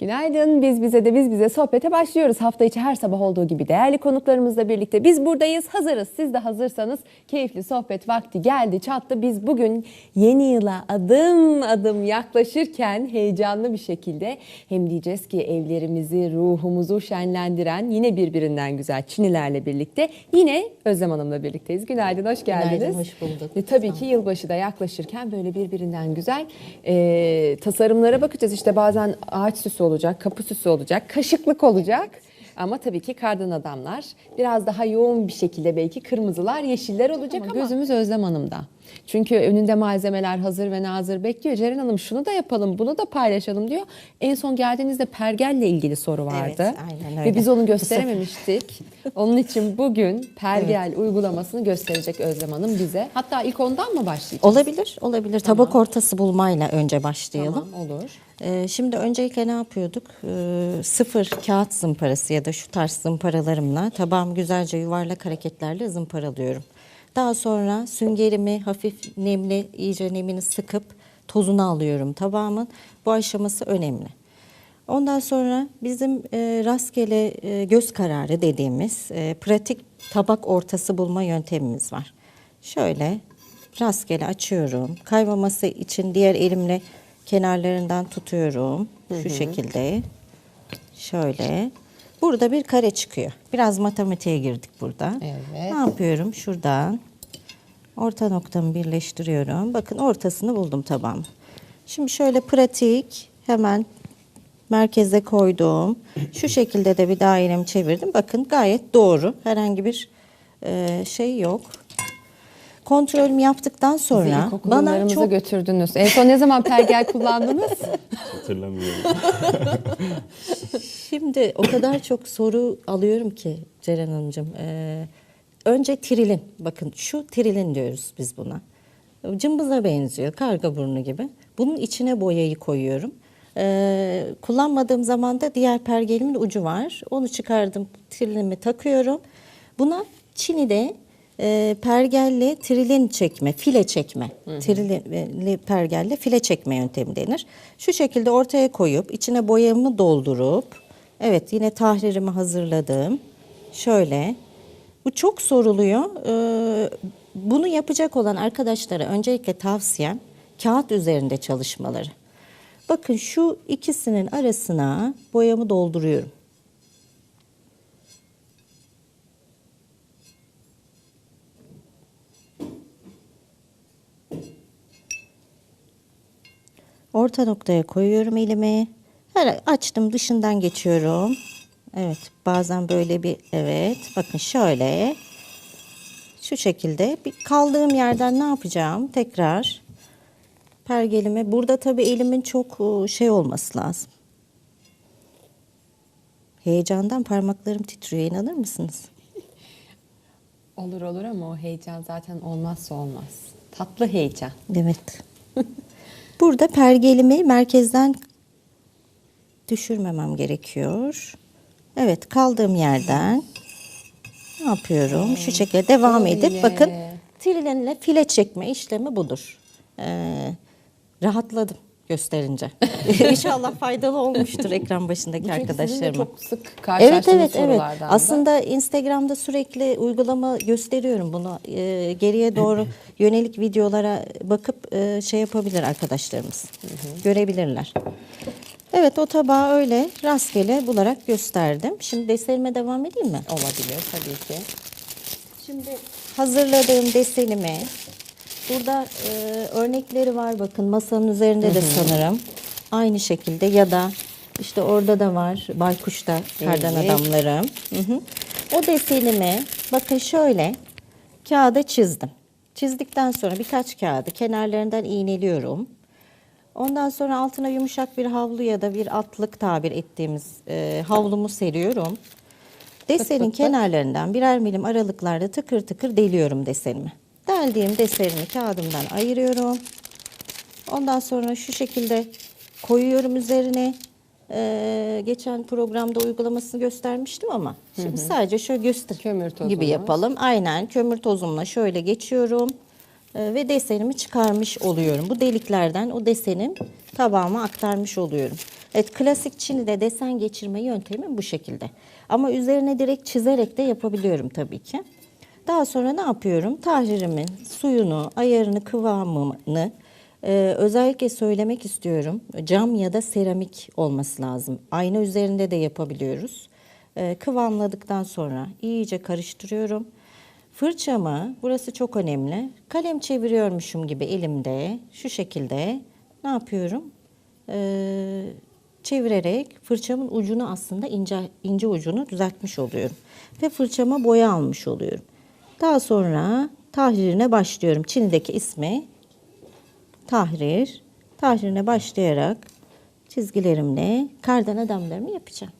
Günaydın. Biz bize de biz bize sohbete başlıyoruz. Hafta içi her sabah olduğu gibi değerli konuklarımızla birlikte biz buradayız. Hazırız. Siz de hazırsanız keyifli sohbet vakti geldi, çattı. Biz bugün yeni yıla adım adım yaklaşırken heyecanlı bir şekilde hem diyeceğiz ki evlerimizi, ruhumuzu şenlendiren yine birbirinden güzel Çinilerle birlikte yine Özlem Hanım'la birlikteyiz. Günaydın, hoş geldiniz. Günaydın, hoş bulduk. Ve tabii ki yılbaşı da yaklaşırken böyle birbirinden güzel e, tasarımlara bakacağız. İşte bazen ağaç süsü olacak, kapı süsü olacak, kaşıklık olacak. Ama tabii ki kardan adamlar biraz daha yoğun bir şekilde belki kırmızılar, yeşiller olacak ama, gözümüz Özlem Hanım'da. Çünkü önünde malzemeler hazır ve nazır bekliyor. Ceren Hanım şunu da yapalım, bunu da paylaşalım diyor. En son geldiğinizde pergelle ilgili soru vardı. Evet, aynen Ve öyle. biz onu gösterememiştik. Onun için bugün pergel uygulamasını gösterecek Özlem Hanım bize. Hatta ilk ondan mı başlayacağız? Olabilir, olabilir. Tabak ortası bulmayla önce başlayalım. Tamam, olur. Ee, şimdi öncelikle ne yapıyorduk? Ee, sıfır kağıt zımparası ya da şu tarz zımparalarımla tabağımı güzelce yuvarlak hareketlerle zımparalıyorum. Daha sonra süngerimi hafif nemli, iyice nemini sıkıp tozunu alıyorum tabağımın. Bu aşaması önemli. Ondan sonra bizim e, rastgele e, göz kararı dediğimiz e, pratik tabak ortası bulma yöntemimiz var. Şöyle rastgele açıyorum. Kaymaması için diğer elimle kenarlarından tutuyorum. Şu şekilde. Şöyle. Burada bir kare çıkıyor. Biraz matematiğe girdik burada. Evet. Ne yapıyorum? Şuradan orta noktamı birleştiriyorum. Bakın ortasını buldum tabağım. Şimdi şöyle pratik hemen merkeze koydum. Şu şekilde de bir dairemi çevirdim. Bakın gayet doğru. Herhangi bir e, şey yok. Kontrolümü yaptıktan sonra bana çok götürdünüz. En son ne zaman pergel kullandınız? Hatırlamıyorum. Şimdi o kadar çok soru alıyorum ki Ceren Hanımcığım. Ee, önce trilin. Bakın şu trilin diyoruz biz buna. Cımbıza benziyor. Karga burnu gibi. Bunun içine boyayı koyuyorum. Ee, kullanmadığım zaman da diğer pergelimin ucu var. Onu çıkardım. Trilimi takıyorum. Buna Çin'de e, pergelle trilin çekme, file çekme. Trilli pergelle file çekme yöntemi denir. Şu şekilde ortaya koyup içine boyamı doldurup evet yine tahririmi hazırladım. Şöyle. Bu çok soruluyor. Ee, bunu yapacak olan arkadaşlara öncelikle tavsiyem kağıt üzerinde çalışmaları. Bakın şu ikisinin arasına boyamı dolduruyorum. Orta noktaya koyuyorum elimi. Her açtım dışından geçiyorum. Evet bazen böyle bir evet bakın şöyle şu şekilde bir kaldığım yerden ne yapacağım tekrar pergelime burada tabii elimin çok e, şey olması lazım. Heyecandan parmaklarım titriyor inanır mısınız? olur olur ama o heyecan zaten olmazsa olmaz. Tatlı heyecan. Evet. Burada pergelimi merkezden düşürmemem gerekiyor. Evet kaldığım yerden ne yapıyorum? Şu şekilde devam Öyle. edip bakın trilenle file çekme işlemi budur. Ee, rahatladım gösterince. İnşallah faydalı olmuştur ekran başındaki Çünkü arkadaşlarıma. çok sık Evet karşılaştığımız evet evet. da. Aslında Instagram'da sürekli uygulama gösteriyorum bunu. Ee, geriye doğru yönelik videolara bakıp e, şey yapabilir arkadaşlarımız. Görebilirler. Evet o tabağı öyle rastgele bularak gösterdim. Şimdi desenime devam edeyim mi? olabilir tabii ki. Şimdi hazırladığım desenimi burada e, örnekleri var bakın masanın üzerinde de sanırım. Aynı şekilde ya da işte orada da var baykuşta kardan Evet. adamlarım. Hı hı. O desenimi bakın şöyle kağıda çizdim. Çizdikten sonra birkaç kağıdı kenarlarından iğneliyorum. Ondan sonra altına yumuşak bir havlu ya da bir atlık tabir ettiğimiz e, havlumu seriyorum. Desenin kenarlarından birer milim aralıklarla tıkır tıkır deliyorum desenimi. Deldiğim desenimi kağıdımdan ayırıyorum. Ondan sonra şu şekilde koyuyorum üzerine. Ee, geçen programda uygulamasını göstermiştim ama şimdi sadece şöyle göster Kömür tozumuz. gibi yapalım. Aynen kömür tozumla şöyle geçiyorum. e, ve desenimi çıkarmış oluyorum. Bu deliklerden o desenin tabağıma aktarmış oluyorum. Evet klasik Çin'de desen geçirme yöntemi bu şekilde. Ama üzerine direkt çizerek de yapabiliyorum tabii ki. Daha sonra ne yapıyorum? Tahririmin suyunu, ayarını, kıvamını e, özellikle söylemek istiyorum. Cam ya da seramik olması lazım. Ayna üzerinde de yapabiliyoruz. E, kıvamladıktan sonra iyice karıştırıyorum. Fırçamı, burası çok önemli. Kalem çeviriyormuşum gibi elimde şu şekilde ne yapıyorum? Ee, çevirerek fırçamın ucunu aslında ince ince ucunu düzeltmiş oluyorum. Ve fırçama boya almış oluyorum. Daha sonra tahririne başlıyorum. Çin'deki ismi tahrir. Tahririne başlayarak çizgilerimle kardan adamlarımı yapacağım.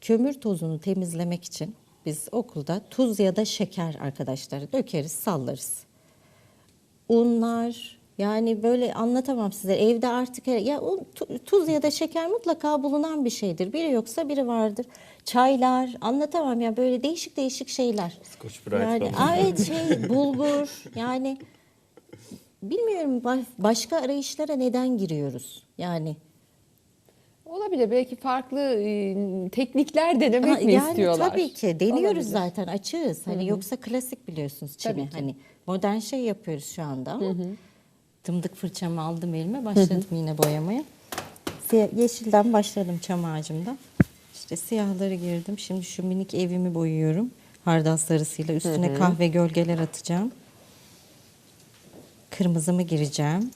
Kömür tozunu temizlemek için biz okulda tuz ya da şeker arkadaşlar dökeriz, sallarız. Unlar yani böyle anlatamam size. Evde artık ya tuz ya da şeker mutlaka bulunan bir şeydir. Biri yoksa biri vardır. Çaylar anlatamam ya böyle değişik değişik şeyler. Scotch Brite Yani falan. evet şey bulgur yani bilmiyorum ba- başka arayışlara neden giriyoruz? Yani Olabilir. Belki farklı e, teknikler denemek Ha, mi yani istiyorlar? tabii ki deniyoruz Olabilir. zaten açığız. Hani yoksa klasik biliyorsunuz Çin'i. Tabii ki. Hani modern şey yapıyoruz şu anda ama dımdık fırçamı aldım elime başladım yine boyamaya. Yeşilden başladım çam ağacımda. İşte siyahları girdim. Şimdi şu minik evimi boyuyorum. Hardal sarısıyla üstüne kahve gölgeler atacağım. Kırmızımı gireceğim.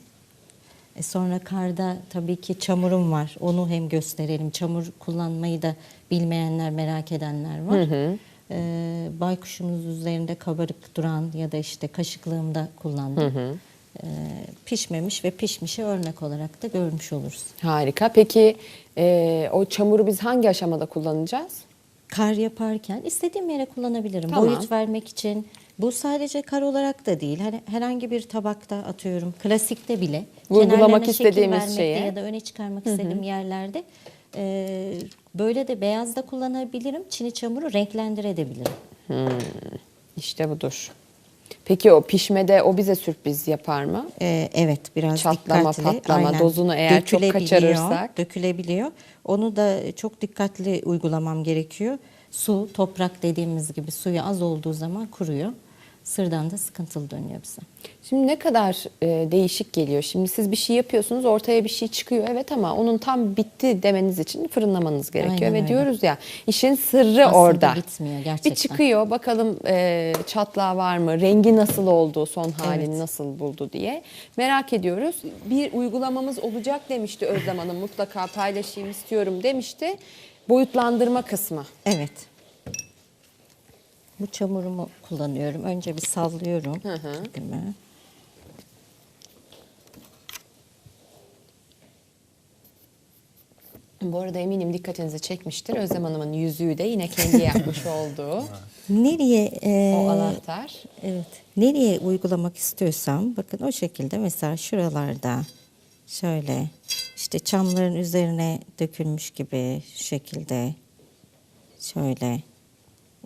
E sonra karda tabii ki çamurum var. Onu hem gösterelim. Çamur kullanmayı da bilmeyenler, merak edenler var. E, baykuşumuz üzerinde kabarık duran ya da işte kaşıklığımda kullandım. E, pişmemiş ve pişmişi örnek olarak da görmüş oluruz. Harika. Peki e, o çamuru biz hangi aşamada kullanacağız? Kar yaparken istediğim yere kullanabilirim. Tamam. Boyut vermek için. Bu sadece kar olarak da değil. Hani herhangi bir tabakta atıyorum. Klasikte bile. Vurgulamak istediğimiz şeye. Ya da öne çıkarmak istediğim yerlerde. e, böyle de beyaz da kullanabilirim. Çini çamuru renklendirebilirim. İşte budur. Peki o pişmede o bize sürpriz yapar mı? Ee, evet biraz Çatlama, dikkatli. patlama, dozunu eğer çok kaçırırsak. Dökülebiliyor. Onu da çok dikkatli uygulamam gerekiyor. Su, toprak dediğimiz gibi suyu az olduğu zaman kuruyor. Sırdan da sıkıntılı dönüyor bize. Şimdi ne kadar e, değişik geliyor. Şimdi siz bir şey yapıyorsunuz ortaya bir şey çıkıyor evet ama onun tam bitti demeniz için fırınlamanız gerekiyor. Aynen Ve öyle. diyoruz ya işin sırrı Aslında orada. bitmiyor gerçekten. Bir çıkıyor bakalım e, çatlağı var mı, rengi nasıl oldu, son halini Evet. nasıl buldu diye merak ediyoruz. Bir uygulamamız olacak demişti Özlem Hanım mutlaka paylaşayım istiyorum demişti. Boyutlandırma kısmı. Evet. Bu çamurumu kullanıyorum. Önce bir sallıyorum. ipimi. Bu arada eminim dikkatinizi çekmiştir. Özlem Hanım'ın yüzüğü de yine kendi yapmış olduğu Nereye e, o anahtar. Evet. Nereye uygulamak istiyorsam bakın o şekilde mesela şuralarda şöyle işte çamların üzerine dökülmüş gibi şu şekilde şöyle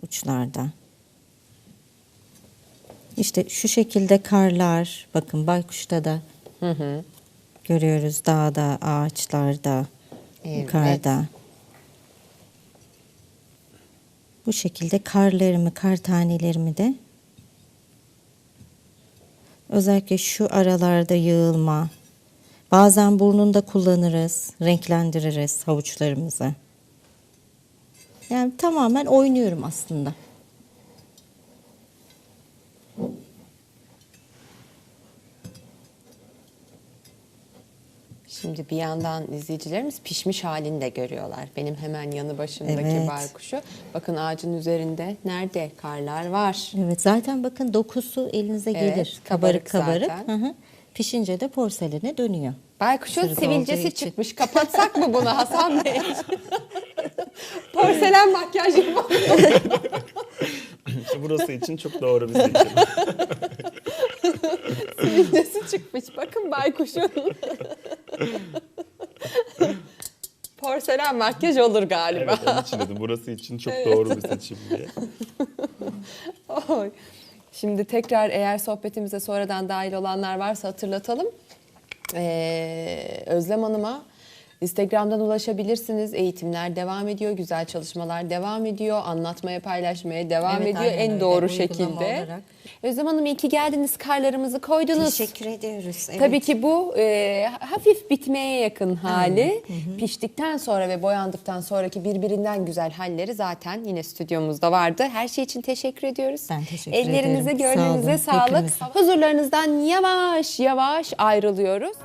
uçlarda. İşte şu şekilde karlar bakın baykuşta da görüyoruz dağda, ağaçlarda, Evet. yukarıda. Bu şekilde karlarımı, kar tanelerimi de özellikle şu aralarda yığılma. Bazen burnunda kullanırız, renklendiririz havuçlarımızı. Yani tamamen oynuyorum aslında. Şimdi bir yandan izleyicilerimiz pişmiş halini de görüyorlar. Benim hemen yanı başımdaki Evet. baykuşu. Bakın ağacın üzerinde nerede karlar var. Evet zaten bakın dokusu elinize Evet, gelir. kabarık Kabarık kabarık. Hı hı. Pişince de porselene dönüyor. Baykuşun Sırık sivilcesi çıkmış. Kapatsak mı bunu Hasan Bey? Porselen makyaj yapalım. Burası için çok doğru bir seçim. Sivilcesi çıkmış. Bakın baykuşun. Porselen makyaj olur galiba. evet onun için dedim burası için çok doğru bir seçim diye. Oy. Şimdi tekrar eğer sohbetimize sonradan dahil olanlar varsa hatırlatalım. Ee, Özlem Hanım'a Instagram'dan ulaşabilirsiniz. Eğitimler devam ediyor, güzel çalışmalar devam ediyor, anlatmaya, paylaşmaya devam Evet, ediyor en öyle, doğru uygulama şekilde. olarak. Özlem Hanım iyi ki geldiniz, karlarımızı koydunuz. Teşekkür ediyoruz. Evet. Tabii ki bu e, hafif bitmeye yakın hali. Piştikten sonra ve boyandıktan sonraki birbirinden güzel halleri zaten yine stüdyomuzda vardı. Her şey için teşekkür ediyoruz. Ben teşekkür Ellerinize, ederim. gönlünüze Sağ olun, sağlık. hepinize. Huzurlarınızdan yavaş yavaş ayrılıyoruz.